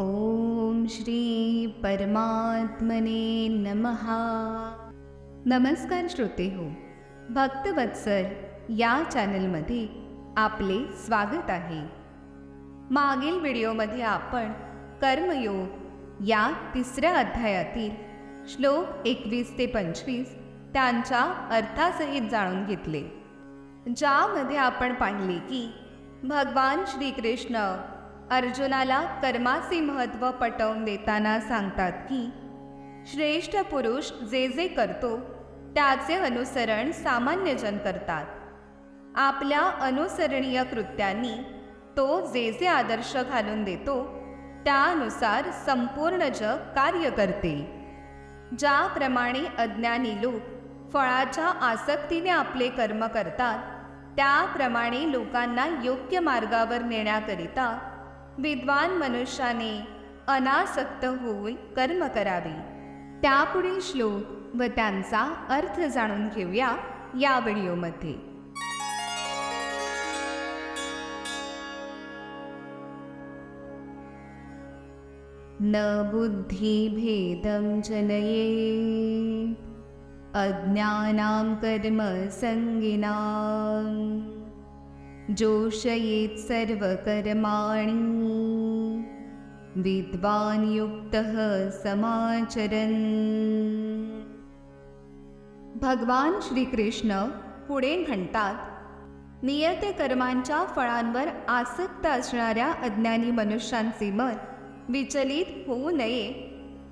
ओम श्री परमात्मने नमः. नमस्कार श्रोते हो भक्तवत्सर या चॅनलमध्ये आपले स्वागत आहे. मागील व्हिडिओमध्ये आपण कर्मयोग या तिसऱ्या अध्यायातील श्लोक एकवीस ते पंचवीस त्यांच्या अर्थासहित जाणून घेतले. ज्यामध्ये आपण पाहिले की भगवान श्रीकृष्ण अर्जुनाला कर्माचे महत्त्व पटवून देताना सांगतात की श्रेष्ठ पुरुष जे जे करतो त्याचे अनुसरण सामान्यजन करतात. आपल्या अनुसरणीय कृत्यांनी तो जे जे आदर्श घालून देतो त्यानुसार संपूर्ण जग कार्य करते. ज्याप्रमाणे अज्ञानी लोक फळाच्या आसक्तीने आपले कर्म करतात त्याप्रमाणे लोकांना योग्य मार्गावर नेण्याकरिता विद्वान मनुष्याने अनासक्त होऊन कर्म करावे. त्यापुढील श्लोक व त्यांचा अर्थ जाणून घेऊया या व्हिडिओमध्ये. न बुद्धिभेदं जनये. अज्ञानां कर्मसङ्गिनां जोषयेत् सर्वकर्माणि। विद्वान् युक्तः समाचरन्। भगवान श्रीकृष्ण पुढे म्हणतात नियत कर्मांच्या फळांवर आसक्त असणाऱ्या अज्ञानी मनुष्यांचे मन विचलित होऊ नये.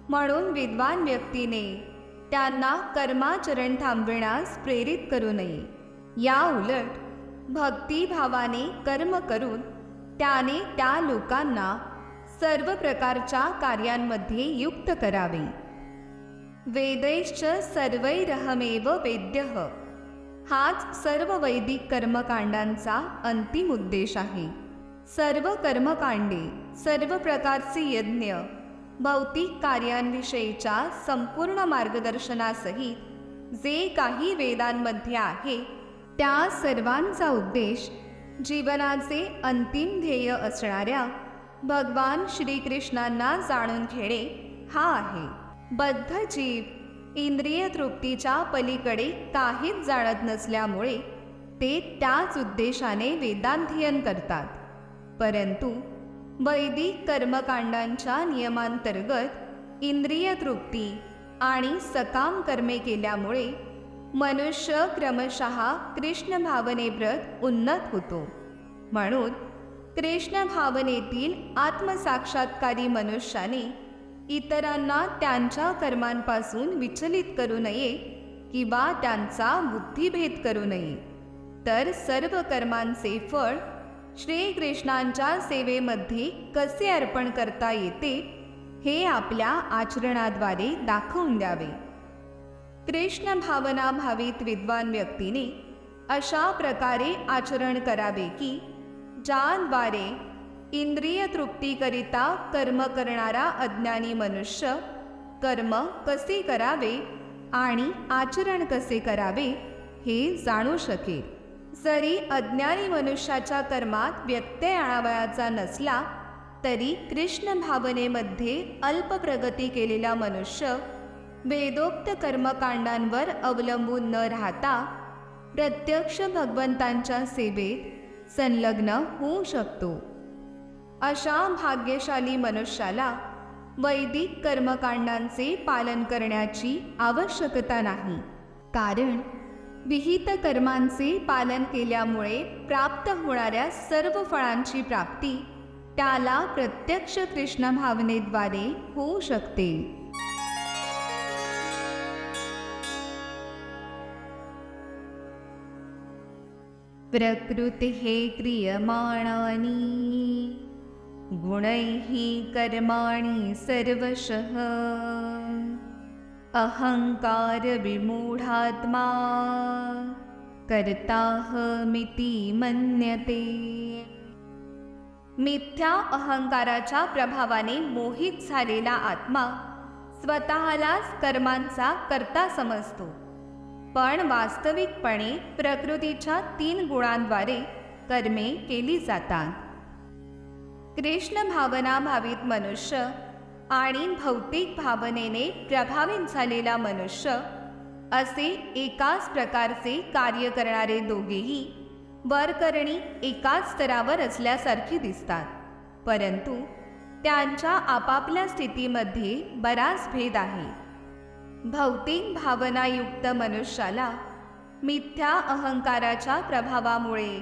म्हणून विद्वान व्यक्तीने त्यांना कर्माचरण थांबविण्यास प्रेरित करू नये. या उलट भक्तिभावाने कर्म करून त्याने त्या लोकांना सर्व प्रकारच्या कार्यांमध्ये युक्त करावे. वेदैश्च सर्वैरहमेव वेद्य. हाच सर्व वैदिक कर्मकांडांचा अंतिम उद्देश आहे. सर्व कर्मकांडे सर्व प्रकारचे यज्ञ भौतिक कार्यांविषयीच्या संपूर्ण मार्गदर्शनासहित जे काही वेदांमध्ये आहे त्या सर्वांचा उद्देश जीवनाचे अंतिम ध्येय असणाऱ्या भगवान श्रीकृष्णांना जाणून घेणे हा आहे. बद्ध जीव इंद्रिय तृप्तीच्या पलीकडे काहीच जाणत नसल्यामुळे ते त्याच उद्देशाने वेदांध्ययन करतात. परंतु वैदिक कर्मकांडांच्या नियमांतर्गत इंद्रिय तृप्ती आणि सकाम कर्मे केल्यामुळे मनुष्य क्रमशः कृष्ण भावनेप्रत उन्नत होतो. म्हणून कृष्ण भावनेतील आत्मसाक्षात्कारी मनुष्याने इतरांना त्यांच्या कर्मांपासून विचलित करू नये किंवा त्यांचा बुद्धिभेद करू नये. तर सर्व कर्मांचे फळ श्रीकृष्णांच्या सेवेमध्ये कसे अर्पण करता येते हे आपल्या आचरणाद्वारे दाखवून द्यावे. कृष्ण भावना भावित विद्वान व्यक्तीने अशा प्रकारे आचरण करावे की ज्याद्वारे इंद्रिय तृप्तीकरिता कर्म करणारा अज्ञानी मनुष्य कर्म कसे करावे आणि आचरण कसे करावे हे जाणू शकेल. जरी अज्ञानी मनुष्याच्या कर्मात व्यत्यय आणावयाचा नसला तरी कृष्ण भावनेमध्ये अल्प प्रगती केलेला मनुष्य वेदोक्त कर्मकांडांवर अवलंबून न राहता प्रत्यक्ष भगवंतांच्या सेवेत संलग्न होऊ शकतो. अशा भाग्यशाली मनुष्याला वैदिक कर्मकांडांचे पालन करण्याची आवश्यकता नाही. कारण विहित कर्मांचे पालन केल्यामुळे प्राप्त होणाऱ्या सर्व फळांची प्राप्ती त्याला प्रत्यक्ष कृष्ण भावनेद्वारे होऊ शकते. प्रकृतिः क्रियमाणानि। गुणैः कर्माणि सर्वशः। अहङ्कारविमूढात्मा। कर्ताहमिति मन्यते। मिथ्या अहंकाराच्या प्रभावाने मोहित झालेला आत्मा स्वतःलाच कर्मांचा कर्ता समजतो. पण वास्तविकपणे प्रकृतीच्या तीन गुणांद्वारे कर्मे केली जातात. कृष्ण भावना भावित मनुष्य आणि भौतिक भावनेने प्रभावित झालेला मनुष्य असे एकाच प्रकारचे कार्य करणारे दोघेही वरकरणी एकाच स्तरावर असल्यासारखी दिसतात. परंतु त्यांच्या आपापल्या स्थितीमध्ये बराच भेद आहे. भौतिक भावनायुक्त मनुष्याला मिथ्या अहंकाराच्या प्रभावामुळे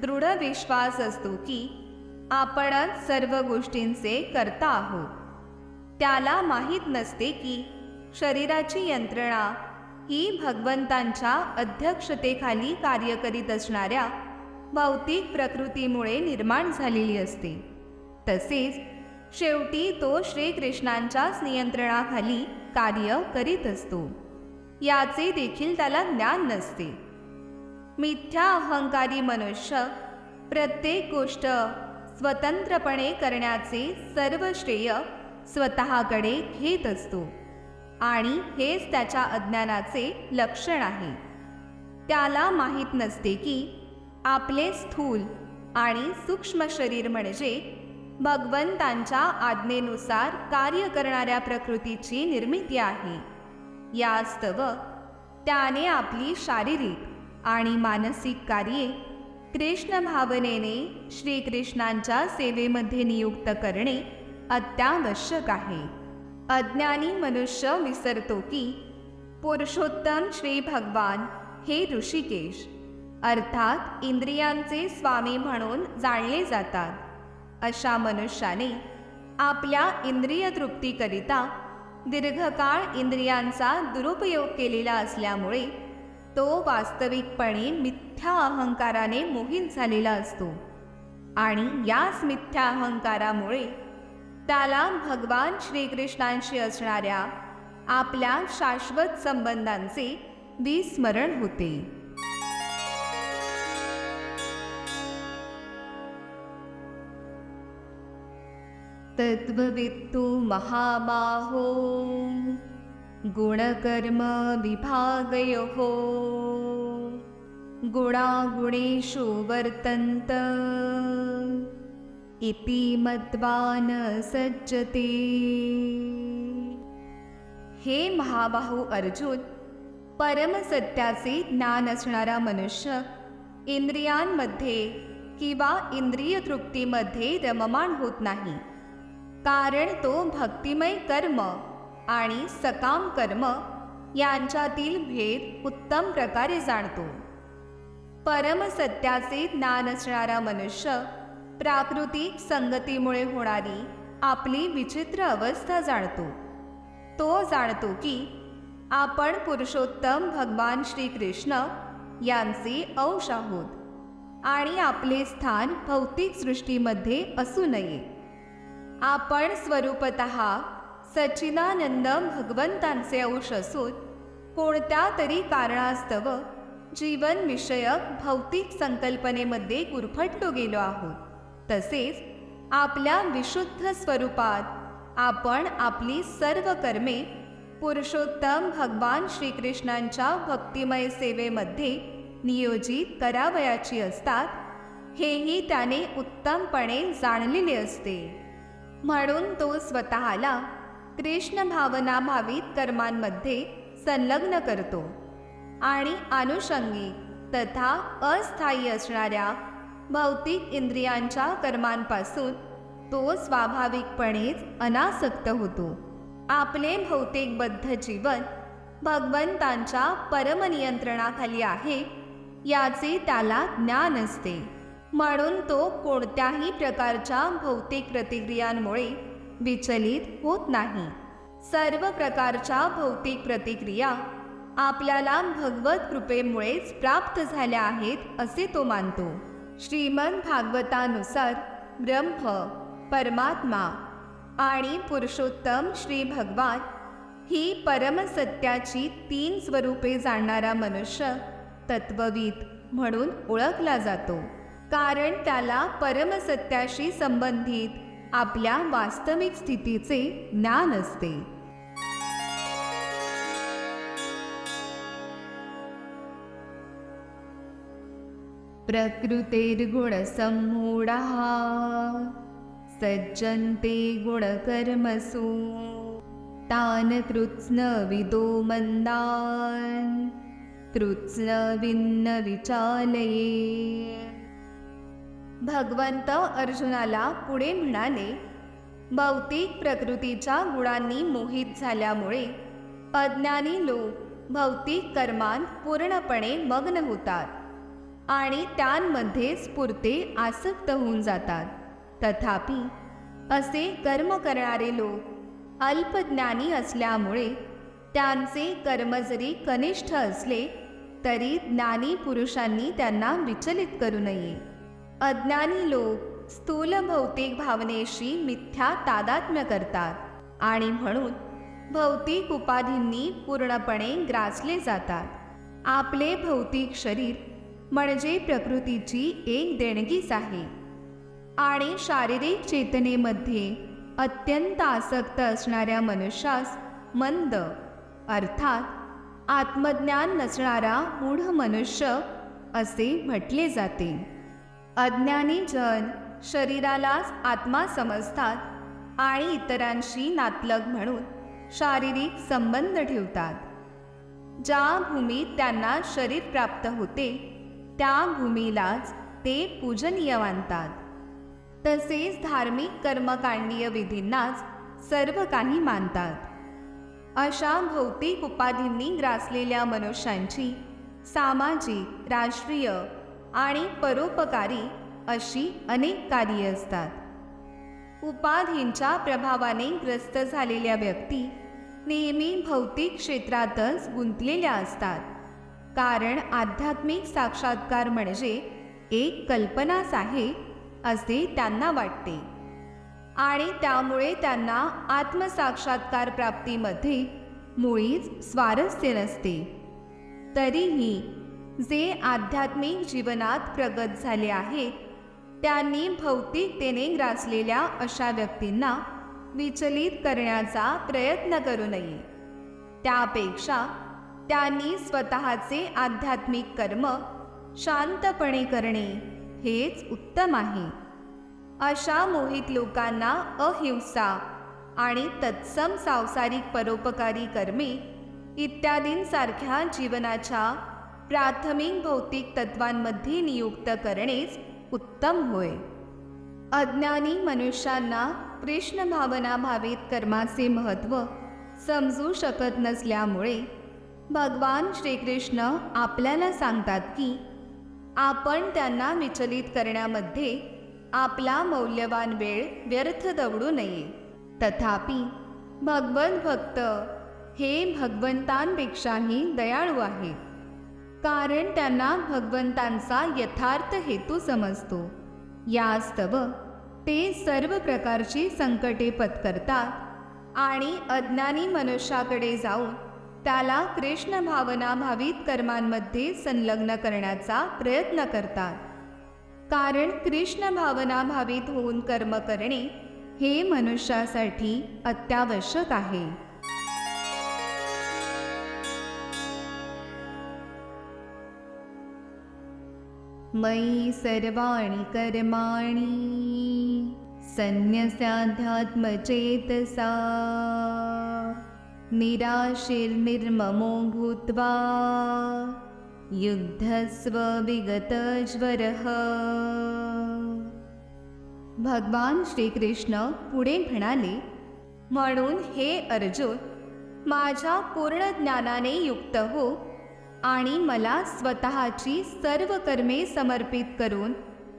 दृढ विश्वास असतो की आपणच सर्व गोष्टींचे करता आहोत. त्याला माहीत नसते की शरीराची यंत्रणा ही भगवंतांच्या अध्यक्षतेखाली कार्य करीत असणाऱ्या भौतिक प्रकृतीमुळे निर्माण झालेली असते. तसेच शेवटी तो श्रीकृष्णांच्याच नियंत्रणाखाली कार्य करीत असतो. याचे देखील त्याला ज्ञान नसते. मिथ्या अहंकारी मनुष्य प्रत्येक गोष्ट स्वतंत्रपणे करण्याचे सर्व श्रेय स्वतःकडे घेत असतो. आणि हेच त्याच्या अज्ञानाचे लक्षण आहे. त्याला माहीत नसते की आपले स्थूल आणि सूक्ष्म शरीर म्हणजे भगवंतांच्या आज्ञेनुसार कार्य करणाऱ्या प्रकृतीची निर्मिती आहे. यास्तव त्याने आपली शारीरिक आणि मानसिक कार्ये कृष्ण भावनेने श्रीकृष्णांच्या सेवेमध्ये नियुक्त करणे अत्यावश्यक आहे. अज्ञानी मनुष्य विसरतो की पुरुषोत्तम श्री भगवान हे ऋषिकेश अर्थात इंद्रियांचे स्वामी म्हणून जाणले जातात. अशा मनुष्याने आपल्या इंद्रिय तृप्तीकरिता दीर्घकाळ इंद्रियांचा दुरुपयोग केलेला असल्यामुळे तो वास्तविकपणे मिथ्या अहंकाराने मोहित झालेला असतो. आणि याच मिथ्या अहंकारामुळे त्याला भगवान श्रीकृष्णांशी असणाऱ्या आपल्या शाश्वत संबंधांचे विस्मरण होते. तत्त्ववित्तु महाबाहो। गुणकर्म विभागयोः। गुणागुणेषु वर्तन्त। इति मत्वा न सज्जते। हे महाबाहू अर्जुन परमसत्याचे ज्ञान असणारा मनुष्य इंद्रियांमध्ये किंवा इंद्रिय तृप्तीमध्ये रममाण होत नाही. कारण तो भक्तिमय कर्म आणि सकाम कर्म यांच्यातील भेद उत्तम प्रकारे जाणतो. परमसत्याचे ज्ञान असणारा मनुष्य प्राकृतिक संगतीमुळे होणारी आपली विचित्र अवस्था जाणतो. तो जाणतो की आपण पुरुषोत्तम भगवान श्रीकृष्ण यांचे अंश आहोत आणि आपले स्थान भौतिक सृष्टीमध्ये असू नये. आपण स्वरूपत सच्चिदानंद भगवंतांचे अंश असून कोणत्या तरी कारणास्तव जीवनविषयक भौतिक संकल्पनेमध्ये गुरफटलो गेलो आहोत. तसेच आपल्या विशुद्ध स्वरूपात आपण आपली सर्व कर्मे पुरुषोत्तम भगवान श्रीकृष्णांच्या भक्तिमय सेवेमध्ये नियोजित करावयाची असतात हेही त्याने उत्तमपणे जाणलेले असते. म्हणून तो स्वतःला कृष्ण भावना भावित कर्मांमध्ये संलग्न करतो. आणि अनुषंगिक तथा अस्थायी असणाऱ्या भौतिक इंद्रियांच्या कर्मांपासून तो स्वाभाविकपणेच अनासक्त होतो. आपले भौतिकबद्ध जीवन भगवंतांच्या परमनियंत्रणाखाली आहे याचे त्याला ज्ञान असते. म्हणून तो कोणत्याही प्रकारच्या भौतिक प्रतिक्रियांमुळे विचलित होत नाही. सर्व प्रकारच्या भौतिक प्रतिक्रिया आपल्याला भगवत कृपेमुळेच प्राप्त झाल्या आहेत असे तो मानतो. श्रीमद भागवतानुसार ब्रह्म परमात्मा आणि पुरुषोत्तम श्री भगवान ही परमसत्याची तीन स्वरूपे जाणणारा मनुष्य तत्वविद म्हणून ओळखला जातो. कारण त्याला परमसत्याशी संबंधित आपल्या वास्तविक स्थितीचे ज्ञान असते. प्रकृतिर्गुणसम्मूढः सज्जन्ते गुणकर्मसु। तान् कृत्स्नविदो मन्दान् कृत्स्नविन्न विचालये। भगवंत अर्जुनाला पुढे म्हणाले भौतिक प्रकृतीच्या गुणांनी मोहित झाल्यामुळे अज्ञानी लोक भौतिक कर्मांत पूर्णपणे मग्न होतात आणि त्यांमध्ये स्फूर्ते आसक्त होऊन जातात. तथापि असे कर्म करणारे लोक अल्पज्ञानी असल्यामुळे त्यांचे कर्म जरी कनिष्ठ असले तरी ज्ञानी पुरुषांनी त्यांना विचलित करू नये. अज्ञानी लोक स्थूल भौतिक भावनेशी मिथ्या तादात्म्य करतात आणि म्हणून भौतिक उपाधींनी पूर्णपणे ग्रासले जातात. आपले भौतिक शरीर म्हणजे प्रकृतीची एक देणगीच आहे. आणि शारीरिक चेतनेमध्ये अत्यंत आसक्त असणाऱ्या मनुष्यास मंद अर्थात आत्मज्ञान नसणारा मूढ मनुष्य असे म्हटले जाते. अज्ञानी जन शरीरालाच आत्मा समजतात आणि इतरांशी नातलग म्हणून शारीरिक संबंध ठेवतात. ज्या भूमीत त्यांना शरीर प्राप्त होते त्या भूमीलाच ते पूजनीय मानतात. तसेच धार्मिक कर्मकांडीय विधींनाच सर्व काही मानतात. अशा भौतिक उपाधींनी ग्रासलेल्या मनुष्यांची सामाजिक राष्ट्रीय आणि परोपकारी अशी अनेक कार्ये असतात. उपाधींच्या प्रभावाने ग्रस्त झालेल्या व्यक्ती नेहमी भौतिक क्षेत्रातच गुंतलेल्या असतात. कारण आध्यात्मिक साक्षात्कार म्हणजे एक कल्पनाच आहे असे त्यांना वाटते. आणि त्यामुळे त्यांना आत्मसाक्षात्कार प्राप्तीमध्ये मुळीच स्वारस्य नसते. तरीही जे आध्यात्मिक जीवनात प्रगत झाले आहेत त्यांनी भौतिकतेने ग्रासलेल्या अशा व्यक्तींना विचलित करण्याचा प्रयत्न करू नये. त्यापेक्षा त्यांनी स्वतःचे आध्यात्मिक कर्म शांतपणे करणे हेच उत्तम आहे. अशा मोहित लोकांना अहिंसा आणि तत्सम सांसारिक परोपकारी कर्मे इत्यादींसारख्या जीवनाच्या प्राथमिक भौतिक तत्वांमध्ये नियुक्त करणेच उत्तम होय. अज्ञानी मनुष्यांना कृष्ण भावना भावित कर्माचे महत्त्व समजू शकत नसल्यामुळे भगवान श्रीकृष्ण आपल्याला सांगतात की आपण त्यांना विचलित करण्यामध्ये आपला मौल्यवान वेळ व्यर्थ दवडू नये. तथापि भगवत भक्त हे भगवंतांपेक्षाही दयाळू आहेत. कारण त्यांना भगवंतांचा यथार्थ हेतू समजतो. यास्तव ते सर्व प्रकारची संकटे पत्करतात आणि अज्ञानी मनुष्याकडे जाऊन त्याला कृष्ण भावना भावित कर्मांमध्ये संलग्न करण्याचा प्रयत्न करतात. कारण कृष्ण भावना भावित होऊन कर्म करणे हे मनुष्यासाठी अत्यावश्यक आहे. मयि सर्वाणि कर्माणि सन्न्यस्याध्यात्मचेतसा। निराशिर्निर्ममो भूत्वा युद्धस्वविगतज्वरः। भगवान श्रीकृष्ण पुढे म्हणाले म्हणून हे अर्जुन माझ्या पूर्ण ज्ञानाने युक्त हो आणि मला स्वतःची सर्व कर्मे समर्पित करून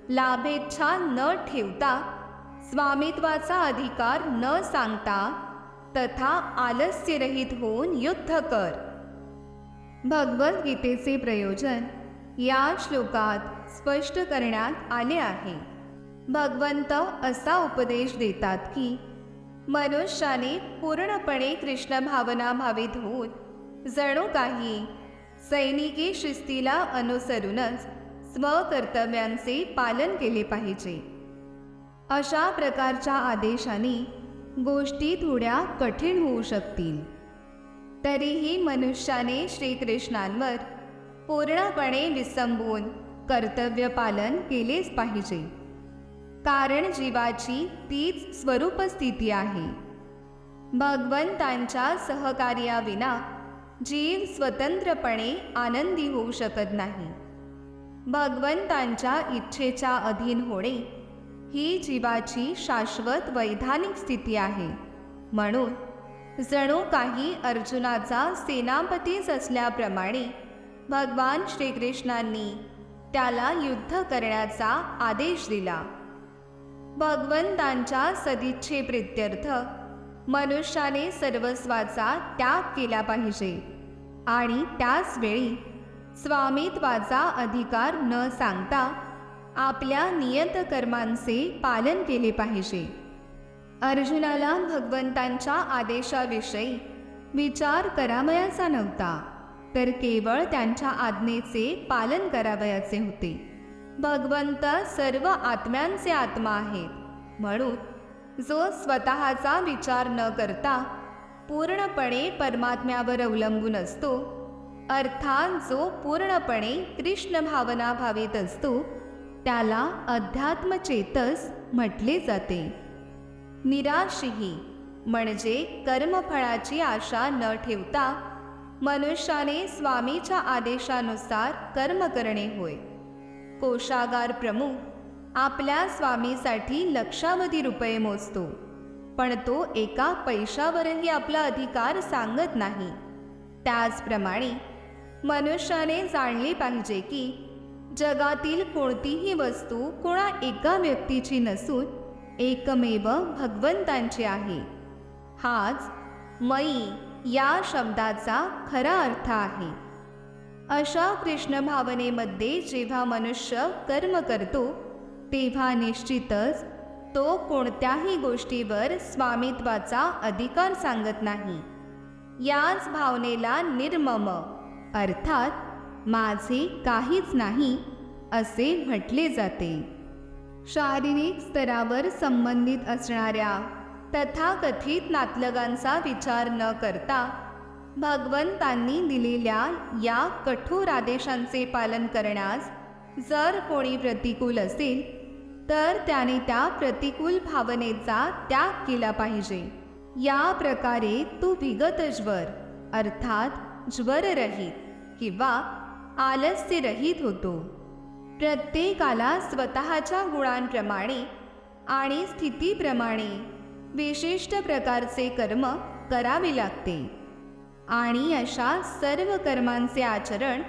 लाभेच्छा न ठेवता स्वामित्वाचा अधिकार न सांगता तथा आलस्यरहित होऊन युद्ध कर. भगवद्गीतेचे प्रयोजन या श्लोकात स्पष्ट करण्यात आले आहे. भगवंत असा उपदेश देतात की मनुष्याने पूर्णपणे कृष्ण भावना भावित होऊन जणू काही सैनिकी शिस्तीला अनुसरूनच स्वकर्तव्यांचे पालन केले पाहिजे. अशा प्रकारच्या आदेशाने गोष्टी थोड्या कठीण होऊ शकतील. तरीही मनुष्याने श्रीकृष्णांवर पूर्णपणे विसंबून कर्तव्य पालन केलेच पाहिजे. कारण जीवाची तीच स्वरूप स्थिती आहे. भगवंतांच्या सहकार्याविना जीव स्वतंत्रपणे आनंदी होऊ शकत नाही. भगवंतांच्या इच्छेच्या अधीन होणे ही जीवाची शाश्वत वैधानिक स्थिती आहे. म्हणून जणू काही अर्जुनाचा सेनापतीच असल्याप्रमाणे भगवान श्रीकृष्णांनी त्याला युद्ध करण्याचा आदेश दिला. भगवंतांच्या सदिच्छेप्रित्यर्थ मनुष्याने सर्वस्वाचा त्याग केला पाहिजे. आणि त्याच वेळी स्वामित्वाचा अधिकार न सांगता आपल्या नियतकर्मांचे पालन केले पाहिजे. अर्जुनाला भगवंतांच्या आदेशाविषयी विचार करावयाचा नव्हता तर केवळ त्यांच्या आज्ञेचे पालन करावयाचे होते. भगवंत सर्व आत्म्यांचे आत्मा आहेत म्हणून जो स्वतःचा विचार न करता पूर्णपणे परमात्म्यावर अवलंबून असतो अर्थात जो पूर्णपणे कृष्ण भावना भावित असतो त्याला अध्यात्मचेतस म्हटले जाते. निराशीही म्हणजे कर्मफळाची आशा न ठेवता मनुष्याने स्वामीच्या आदेशानुसार कर्म करणे होय. कोशागार प्रमुख आपल्या स्वामीसाठी लक्षावधी रुपये मोजतो. पण तो एका पैशावरही आपला अधिकार सांगत नाही. त्याचप्रमाणे मनुष्याने जाणले पाहिजे की जगातील कोणतीही वस्तू कोणा एका व्यक्तीची नसून एकमेव भगवंतांची आहे. हाच मयी या शब्दाचा खरा अर्थ आहे. अशा कृष्ण भावनेमध्ये जेव्हा मनुष्य कर्म करतो तेव्हा निश्चितच तो कोणत्याही गोष्टीवर स्वामित्वाचा अधिकार सांगत नाही. याच भावनेला निर्मम अर्थात माझे काहीच नाही असे म्हटले जाते. शारीरिक स्तरावर संबंधित असणाऱ्या तथाकथित नातलगांचा विचार न करता भगवंतांनी दिलेल्या या कठोर आदेशांचे पालन करण्यास जर कोणी प्रतिकूल असेल तर त्याने त्या प्रतिकूल भावनेचा त्याग केला पाहिजे. या प्रकारे तो विगत ज्वर अर्थात ज्वररहित किंवा आलस्यरहित होतो. प्रत्येकाला स्वतःच्या गुणांप्रमाणे आणि स्थितीप्रमाणे विशिष्ट प्रकारचे कर्म करावे लागते. आणि अशा सर्व कर्मांचे आचरण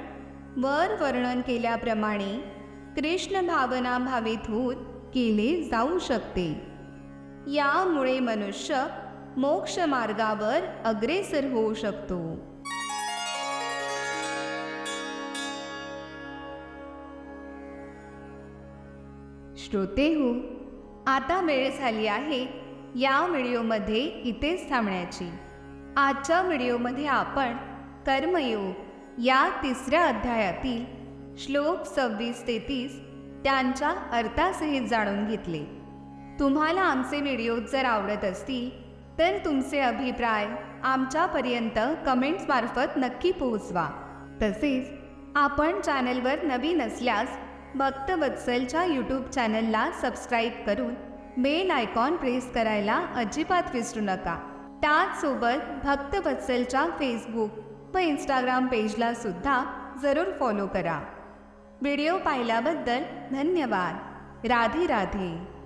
वर वर्णन केल्याप्रमाणे कृष्ण भावना भावित होत केले जाऊ शकते. यामुळे मनुष्य मोक्ष मार्गावर अग्रेसर होऊ शकतो. श्रोते हो आता वेळ झाली आहे या व्हिडिओमध्ये इथेच थांबण्याची. आजच्या व्हिडिओमध्ये आपण कर्मयोग या तिसऱ्या अध्यायातील श्लोक सव्वीस तेतीस त्यांच्या अर्थासहित जाणून घेतले. तुम्हाला आमचे व्हिडिओज जर आवडत असतील तर तुमचे अभिप्राय आमच्यापर्यंत कमेंट्समार्फत नक्की पोहोचवा. तसेच आपण चॅनलवर नवीन असल्यास भक्तवत्सलच्या यूट्यूब चॅनलला सबस्क्राईब करून बेल आयकॉन प्रेस करायला अजिबात विसरू नका. त्याचसोबत भक्तवत्सलच्या फेसबुक व इंस्टाग्राम पेजला सुद्धा जरूर फॉलो करा. व्हिडिओ पाहिल्याबद्दल धन्यवाद. राधे राधे.